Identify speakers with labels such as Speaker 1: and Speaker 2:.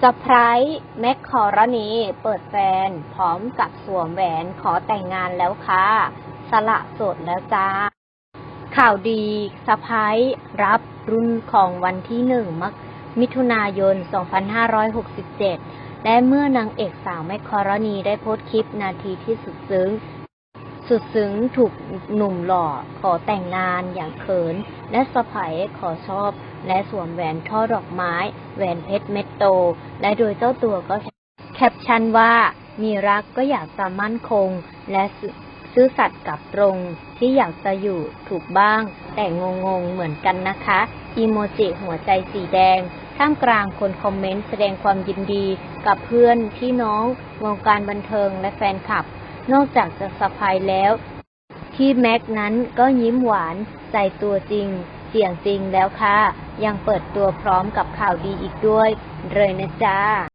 Speaker 1: เซอร์ไพรส์แมคคอรณีเปิดแฟน พร้อมกับสวมแหวนขอแต่งงานแล้วค่ะ สละสดแล้วจ้า ข่าวดีสะพ้ายรับรุ่นของวันที่หนึ่งมกมิถุนายน 2567 และเมื่อนางเอกสาวแมคคอรณีได้โพสต์คลิปนาทีที่สุดซึ้ง สุดซึ้งถูกหนุ่มหล่อขอแต่งงานอย่างเขิน และสะใภ้ขอชอบ และสวมแหวนช่อดอกไม้ แหวนเพชรเม็ดโต และโดยเจ้าตัวก็แคปชั่นว่ามีรักก็อยากจะมั่นคง และซื่อสัตย์กับตรงที่อยากจะอยู่ถูกบ้าง แต่งงๆเหมือนกันนะคะ อีโมจิหัวใจสีแดง ท่ามกลางคนคอมเมนต์แสดงความยินดีกับเพื่อนพี่น้องวงการบันเทิงและแฟนคลับ นอกจากจะสะพายแล้ว ที่แม็กนั้นก็ยิ้มหวาน ใจตัวจริง เสียงจริงแล้วค่ะ ยังเปิดตัวพร้อมกับข่าวดีอีกด้วย เลยนะจ๊ะ